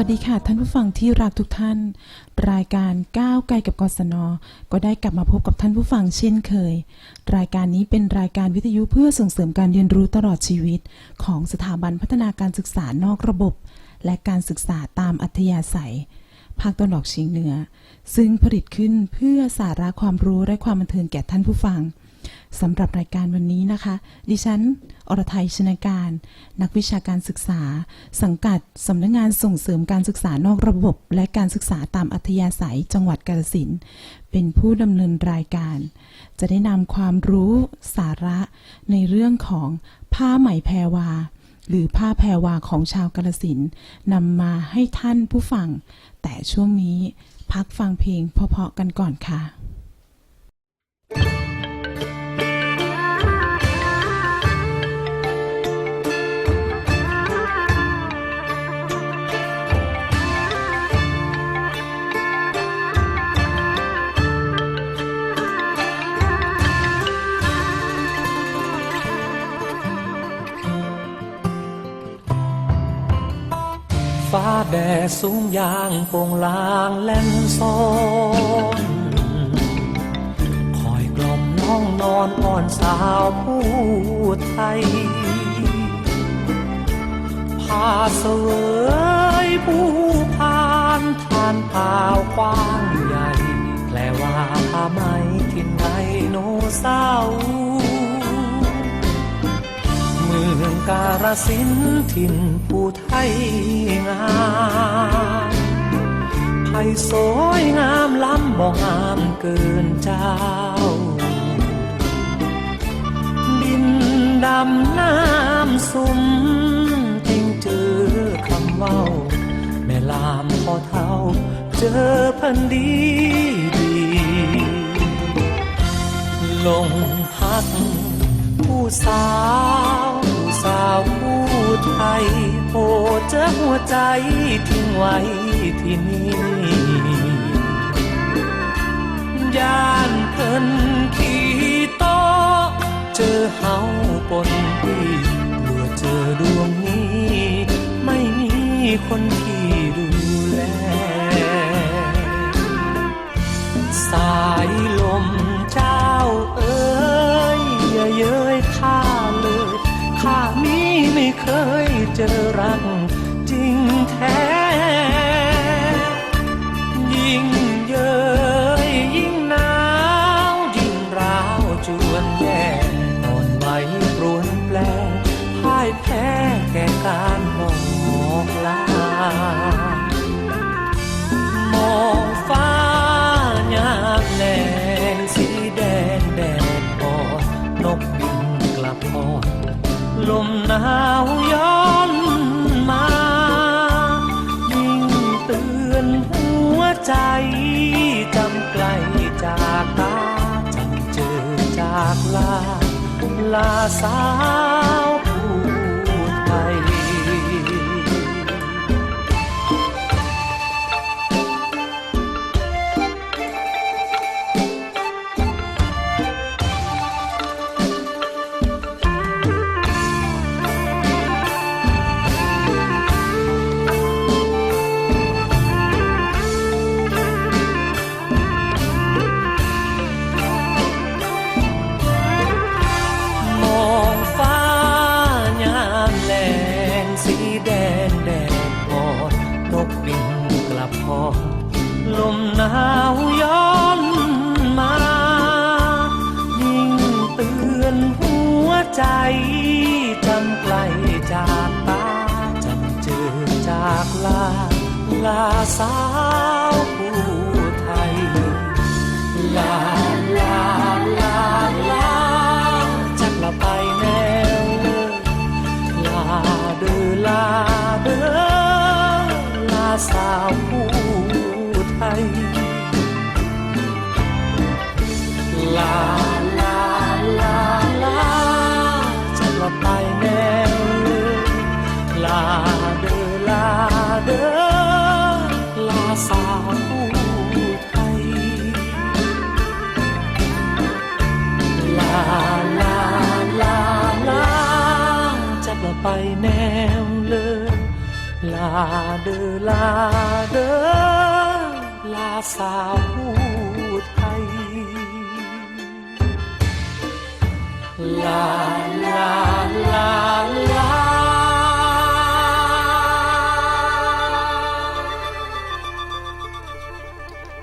สวัสดีค่ะ ท่านผู้ฟังที่รักทุกท่าน รายการก้าวไกลกับกศน ก็ได้กลับมาพบกับท่านผู้ฟังเช่นเคย รายการนี้เป็นรายการวิทยุเพื่อส่งเสริมการเรียนรู้ตลอดชีวิต ของสถาบันพัฒนาการศึกษานอกระบบ และการศึกษาตามอัธยาศัย ภาคตะวันออกเฉียงเหนือ ซึ่งผลิตขึ้นเพื่อสาระความรู้และความบันเทิงแก่ท่านผู้ฟัง สำหรับรายการวันนี้นะคะ ดิฉัน อรไทยชนการ นักวิชาการศึกษา สังกัดสำนักงงานส่งเสริมการศึกษานอกระบบ และการศึกษาตามอัธยาศัยจังหวัดกาฬสินเป็นผู้ดำเนินรายการ จะได้นำความรู้สาระในเรื่องของผ้าไหมแพรวา หรือผ้าแพรวาของชาวกาฬสินนำมาให้ท่านผู้ฟัง แต่ช่วงนี้พักฟังเพลงเพาะๆกันก่อนค่ะ แดดสูงยางโปงลางแล่นซ้อนคอยกล่อมน้องนอนอ่อนสาวผู้ไทย พาเสวยผู้พานทานเปล่ากว้างใหญ่ แปลว่าไหมทินไดโนเสาร์เการสินถิ่นผู้ไทยงามไทยสวยงามล้ำบ่งามเกินเจ้า ดินดำน้ำสุ่มเพ่งเจอคำเว้าแม่ลามพอเท่า เจอพันดีดี ลงพักผู้สาวผู้สาว ไทยโปรดเจอหัวใจทิ้งไว้ที่นี่ย่านเพิ่นขี่โตเจอเฮาปนพี่กลัวเจอดวงนี้ ไม่มีคนที่ดูแล สายลม เจอรัก ลมหนาวย้อนมา ยิ่งเตือนหัวใจจำไกลจากตาจำเจอจากลา ลาสาว เดอลาเดอลาสาวไทย ลาลาลาลา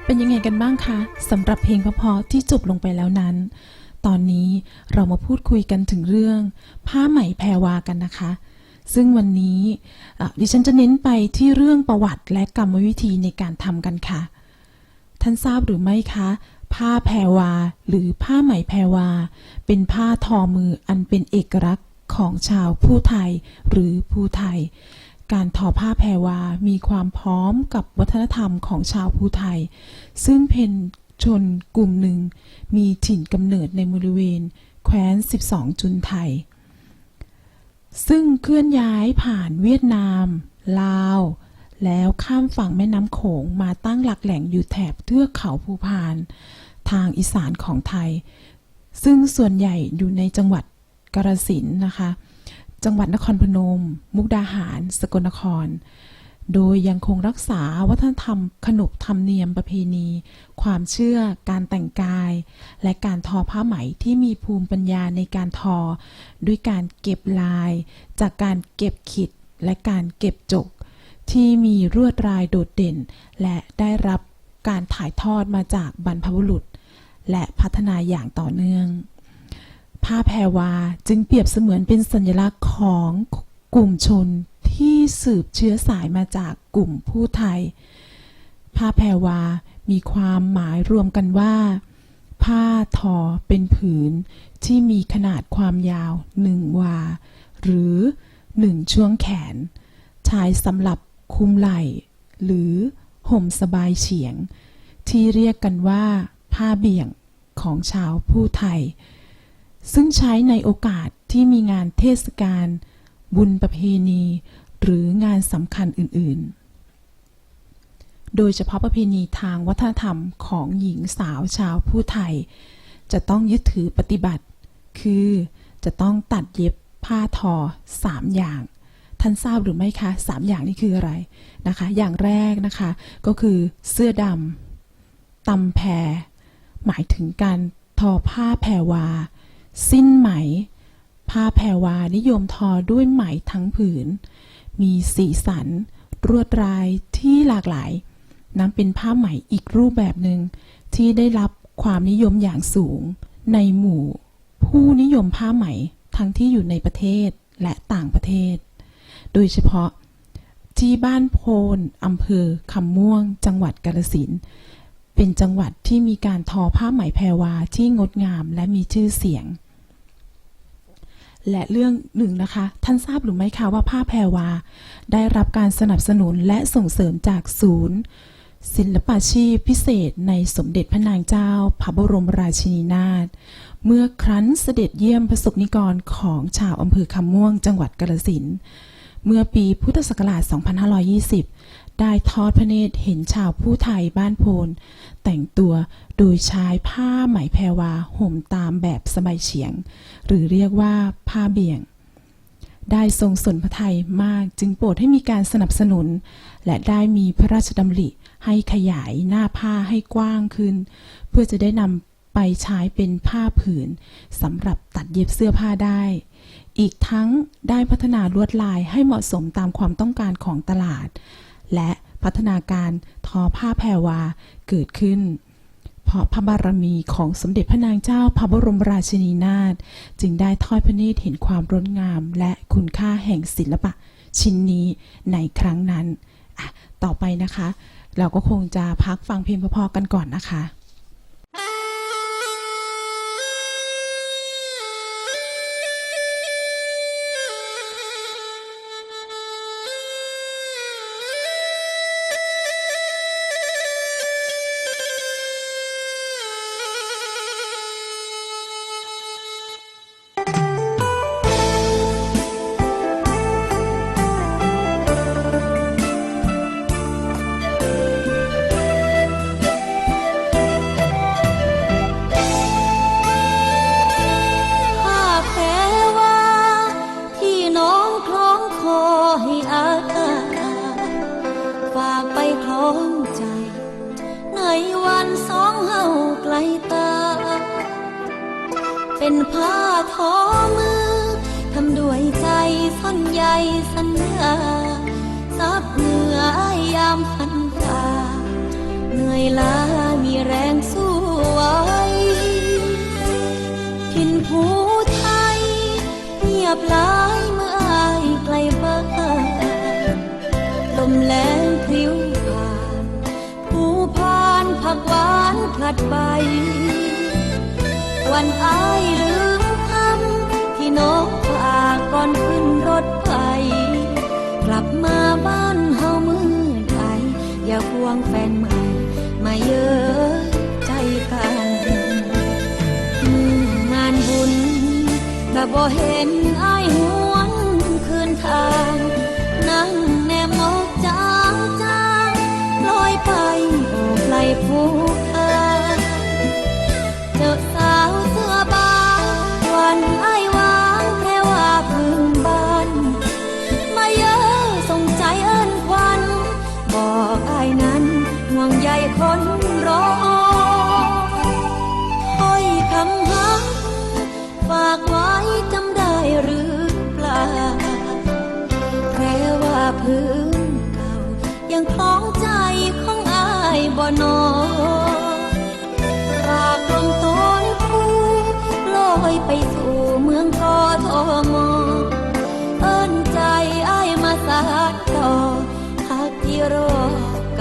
เป็นยังไงกันบ้างคะสำหรับเพลงเพราะๆที่จบลงไปแล้วนั้น ตอนนี้เรามาพูดคุยกันถึงเรื่อง ผ้าไหมแพรวากันนะคะ ซึ่งวันนี้ดิฉันจะเน้นไปที่เรื่องประวัติและกรรมวิธีในการทำกันค่ะ ท่านทราบหรือไม่คะ ผ้าแพรวา หรือผ้าไหมแพรวา เป็นผ้าทอมืออันเป็นเอกลักษณ์ของชาวผู้ไทยหรือผู้ไทย การทอผ้าแพรวา มีความพร้อมกับวัฒนธรรมของชาวผู้ไทย ซึ่งเป็นชนกลุ่มหนึ่ง มีถิ่นกำเนิดในบริเวณ แคว้น 12 จุนไทย ซึ่งเคลื่อนย้ายผ่านเวียดนาม ลาว แล้วข้ามฝั่งแม่น้ำโขงมาตั้งหลักแหล่งอยู่แถบเทือกเขาภูพาน ทางอีสานของไทย ซึ่งส่วนใหญ่อยู่ในจังหวัดกาฬสินนะคะ จังหวัดนครพนม มุกดาหาร สกลนคร โดยยังคงรักษาวัฒนธรรมขนบธรรมเนียมประเพณี ความเชื่อ การแต่งกาย และการทอผ้าไหมที่มีภูมิปัญญาในการทอ ด้วยการเก็บลาย จากการเก็บขิดและการเก็บจก ที่มีรวดลายโดดเด่น และได้รับการถ่ายทอดมาจากบรรพบุรุษ และพัฒนาอย่างต่อเนื่อง ผ้าแพรวาจึงเปรียบเสมือนเป็นสัญลักษณ์ของกลุ่มชน ที่สืบเชื้อสายมาจากกลุ่มผู้ไทย ผ้าแพรวา มีความหมายรวมกันว่า ผ้าทอเป็นผืนที่มีขนาดความยาวหนึ่งวา หรือหนึ่งช่วงแขน ใช้สำหรับคุมไหล่ หรือห่มสบายเฉียง ที่เรียกกันว่า ผ้าเบี่ยงของชาวผู้ไทย ซึ่งใช้ในโอกาสที่มีงานเทศกาลบุญประเพณี หรืองานสำคัญอื่นๆ โดยเฉพาะประเพณีทางวัฒนธรรมของหญิงสาวชาวผู้ไทย จะต้องยึดถือปฏิบัติ คือจะต้องตัดเย็บผ้าทอสามอย่าง ท่านทราบหรือไม่คะสามอย่างนี้คืออะไรนะคะ อย่างแรกนะคะก็คือเสื้อดำตำแพร หมายถึงการทอผ้าแพรวา สิ้นไหม ผ้าแพรวานิยมทอด้วยไหมทั้งผืน มีสีสัน รวดลายที่หลากหลายนับเป็นผ้าไหมอีกรูปแบบหนึ่งที่ได้รับความนิยมอย่างสูง ในหมู่ ผู้นิยมผ้าไหมทั้งที่อยู่ในประเทศและต่างประเทศ โดยเฉพาะที่บ้านโพนอำเภอคำม่วง จังหวัดกาฬสินเป็นจังหวัดที่มีการทอผ้าไหมแพรวาที่งดงามและมีชื่อเสียง และเรื่องหนึ่งนะคะ ท่านทราบหรือไม่คะว่าผ้าแพรวา ได้รับการสนับสนุนและส่งเสริมจากศูนย์ ศิลปาชีพพิเศษในสมเด็จพระนางเจ้า พระบรมราชินีนาถเมื่อครั้นเสด็จเยี่ยมประสบนิกรของชาวอำเภอคำม่วงจังหวัดกาฬสินเมื่อปีพุทธศักราช 2520 ได้ทอดพระเนตรเห็นชาวผู้ไทยบ้านโพน แต่งตัวโดยใช้ผ้าไหมแพรวาห่มตามแบบสบายเฉียง หรือเรียกว่าผ้าเบี่ยง ได้ทรงสนพระทัยมากจึงโปรดให้มีการสนับสนุน และได้มีพระราชดำริให้ขยายหน้าผ้าให้กว้างขึ้น เพื่อจะได้นำไปใช้เป็นผ้าผืนสำหรับตัดเย็บเสื้อผ้าได้ อีกทั้งได้พัฒนาลวดลายให้เหมาะสมตามความต้องการของตลาด และพัฒนาการทอผ้าแพรวาเกิดขึ้น เพราะพระบารมีของสมเด็จพระนางเจ้าพระบรมราชินีนาถจึงได้ทอดพระเนตรเห็นความร้นงามและคุณค่าแห่งศิลปะชิ้นนี้ในครั้งนั้น ต่อไปนะคะ เราก็คงจะพักฟังเพลงพอๆกันก่อนนะคะ ผ้าทอมือ ทำด้วยใจซ่อนใยสัญญาซับเหงื่อยยามพันตาเหนื่อยล้ามีแรงสู้ไว้ทินผู้ไทยเงียบหลายเมื่ออายไกลบ้านลมแรงพริ้วผ่านผู้พานผักหวานผลัดใบ วันอายลืมคำที่น้องฝากก่อนขึ้นรถไฟกลับมาบ้านเฮามือใดอย่าควงแฟนใหม่ มาเยอะใจกันมืองานบุญแต่บ่เห็นอายหวนคืนทาง นั่งแนมมองจางจางลอยไปโอบไหลผู้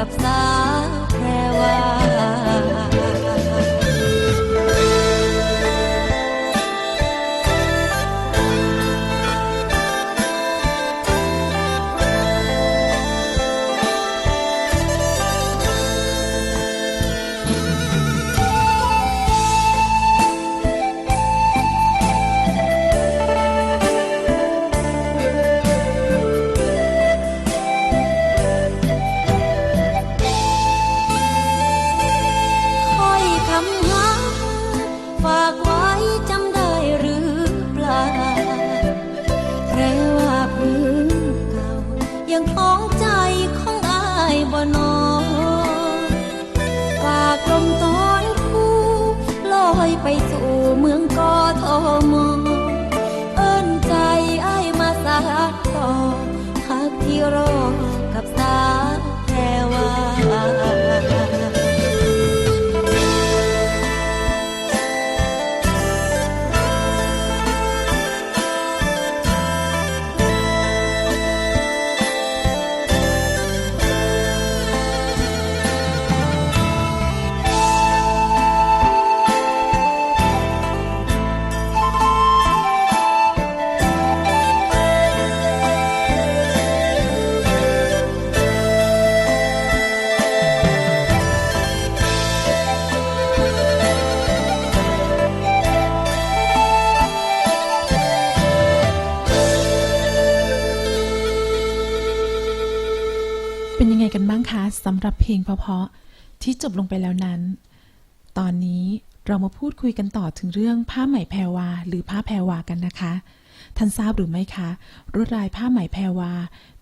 กับสา รับเพลงเพราะๆที่จบลงไปแล้วนั้น ตอนนี้เรามาพูดคุยกันต่อถึงเรื่องผ้าไหมแพรวา หรือผ้าแพรวากันนะคะ ท่านทราบหรือไม่คะลวดลายผ้าไหมแพรวา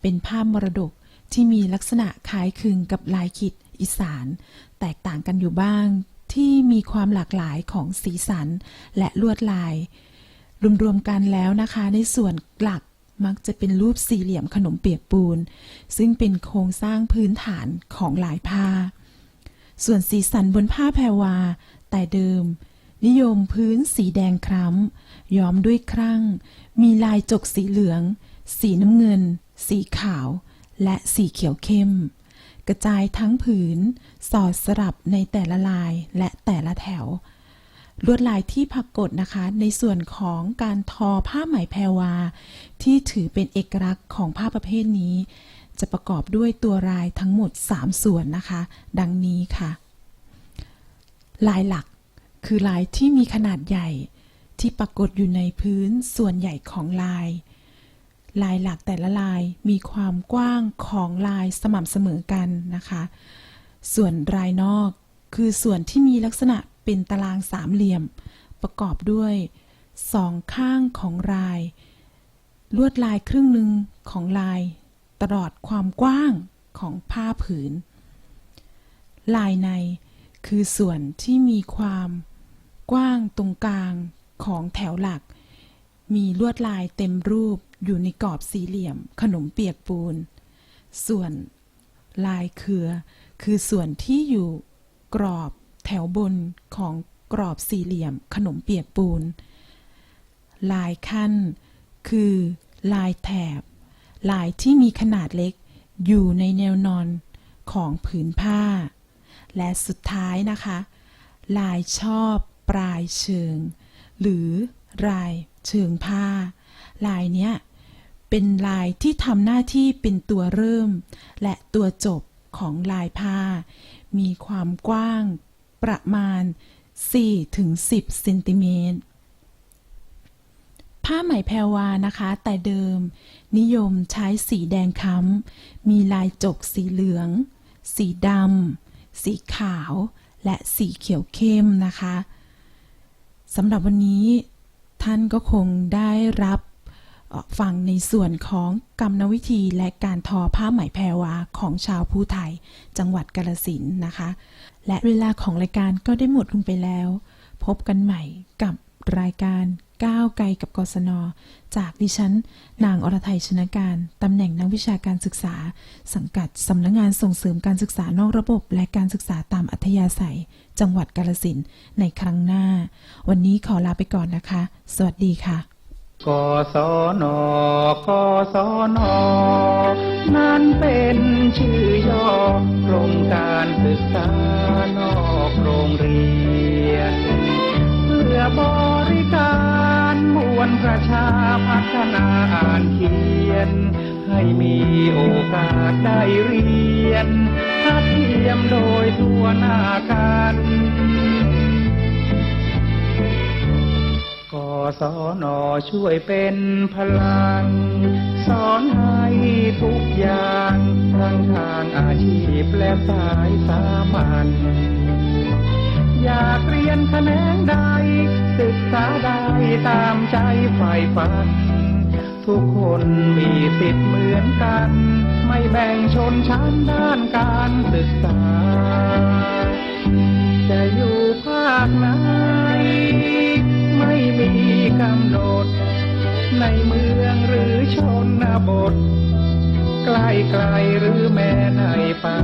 เป็นผ้ามรดกที่มีลักษณะคล้ายคลึงกับลายขีดอีสาน แตกต่างกันอยู่บ้างที่มีความหลากหลายของสีสันและลวดลาย รวมๆกันแล้วนะคะ ในส่วนหลัก มักจะเป็นรูปสี่เหลี่ยมขนมเปียกปูน ซึ่งเป็นโครงสร้างพื้นฐานของหลายผ้า ส่วนสีสันบนผ้าแพรวา แต่เดิม นิยมพื้นสีแดงคล้ำย้อมด้วยครั่ง มีลายจกสีเหลือง สีน้ำเงิน สีขาว และสีเขียวเข้ม กระจายทั้งผืน สอดสลับในแต่ละลายและแต่ละแถว ลวดลายที่ปรากฏนะคะ ในส่วนของการทอผ้าไหมแพรวา ที่ถือเป็นเอกลักษณ์ของผ้าประเภทนี้ จะประกอบด้วยตัวลายทั้งหมด 3 ส่วนนะคะ ดังนี้ค่ะ ลายหลักคือลายที่มีขนาดใหญ่ ที่ปรากฏอยู่ในพื้นส่วนใหญ่ของลาย ลายหลักแต่ละลายมีความกว้างของลายสม่ำเสมอกันนะคะ ส่วนรายนอกคือส่วนที่มีลักษณะ เป็นตารางสามเหลี่ยม ประกอบด้วยสองข้างของลาย ลวดลายครึ่งหนึ่งของลาย ตลอดความกว้างของผ้าผืน ลายในคือส่วนที่มีความกว้างตรงกลางของแถวหลัก มีลวดลายเต็มรูปอยู่ในกรอบสี่เหลี่ยม ขนมเปียกปูน ส่วนลายเครือ คือส่วนที่อยู่กรอบ แถวบนของกรอบสี่เหลี่ยมขนมเปียกปูน ลายขั้น คือลายแถบ ลายที่มีขนาดเล็กอยู่ในแนวนอนของผืนผ้า และสุดท้ายนะคะ ลายชอบปลายเชิง หรือลายเชิงผ้า ลายเนี้ยเป็นลายที่ทำหน้าที่เป็นตัวเริ่ม และตัวจบของลายผ้า มีความกว้าง ประมาณ 4-10เซนติเมตรผ้าไหมแพรวานะคะ แต่เดิม นิยมใช้สีแดงค้ำมีลายจกสีเหลือง สีดำสีขาว และสีเขียวเข้มนะคะสำหรับวันนี้ท่านก็คงได้รับ ฟังในส่วนของกรรมวิธีและการทอผ้าไหมแพรวาของชาวผู้ไทย จังหวัดกาลสินนะคะ และเวลาของรายการก็ได้หมดลงไปแล้ว พบกันใหม่กับรายการก้าวไกลกับกศน จากดิฉัน นางอรไทยชนะการ ตำแหน่งนักวิชาการศึกษา สังกัดสำนักงานส่งเสริมการศึกษานอกระบบ และการศึกษาตามอัธยาศัย จังหวัดกาลสินในครั้งหน้า วันนี้ขอลาไปก่อนนะคะ สวัสดีค่ะ กศนกศนนั้นเป็นชื่อย่อโครงการศึกษานอกโรงเรียนเพื่อบริการมวลประชาพัฒนาอ่านเขียน ให้มีโอกาสได้เรียนทัดเทียมโดยทั่วหน้ากัน กศนอช่วยเป็นพลัง สอนให้ทุกอย่างทั้งทางอาชีพและสายสามัญอยากเรียนแขนงใด ศึกษาได้ตามใจใฝ่ฝัน ทุกคนมีสิทธิ์เหมือนกัน ไม่แบ่งชนชั้นด้านการศึกษา จะอยู่ภาคไหน ม่มีกำหนด ในเมืองหรือชนบท ใกล้ไกลหรือแม้ในป่า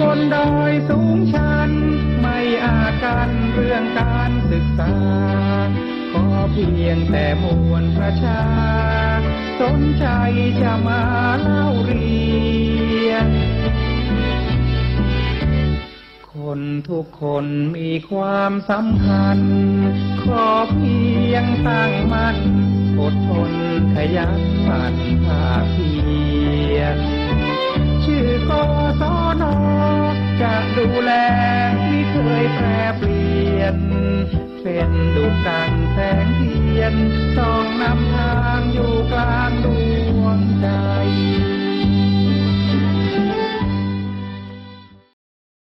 บนดอยสูงชัน ไม่อาจกันเรื่องการศึกษา ขอเพียงแต่มวลประชา สนใจจะมาเล่าเรีย คนทุกคนมีความสำคัญ ขอเพียงตั้งมั่นอดทนขยันหมั่นภาคเพียรชื่อกศนจะดูแลไม่เคยแปรเปลี่ยน เป็นดุจดังแสงเทียนส่องนำทางอยู่กลางดวงใจ